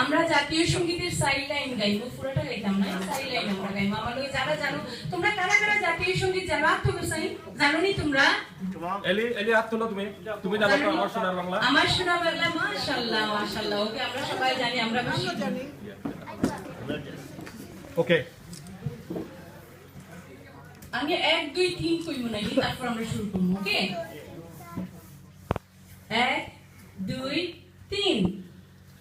আমরা জাতীয় সঙ্গীতের সাইড লাইন গাইবো পুরোটা গাইতাম না সাইড লাইন আমরা গাইবো। আমার লোক যারা জানো তোমরা কারা কারা জাতীয় সংগীত জানো? হাত তোলো সাই জানো নি তোমরা? এলি এলি হাত তোলো তুমি। তুমি জানো তো আমার সোনার বাংলা। আমার শোনা বাংলা মাশাআল্লাহ মাশাআল্লাহ। ওকে আমরা সবাই জানি আমরা বেশি জানি। ওকে। আমি এক দুই তিন কইব না তারপর আমরা শুরু করব ওকে?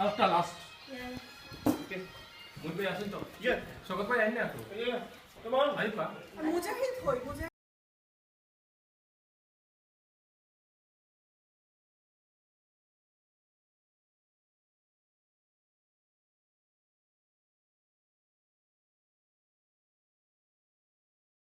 আরেকটা লাস্ট মুই আছেন তো? Yeah, সকাল ভাই আইনে আসো মুজাহিদ হই মুজাহিদ।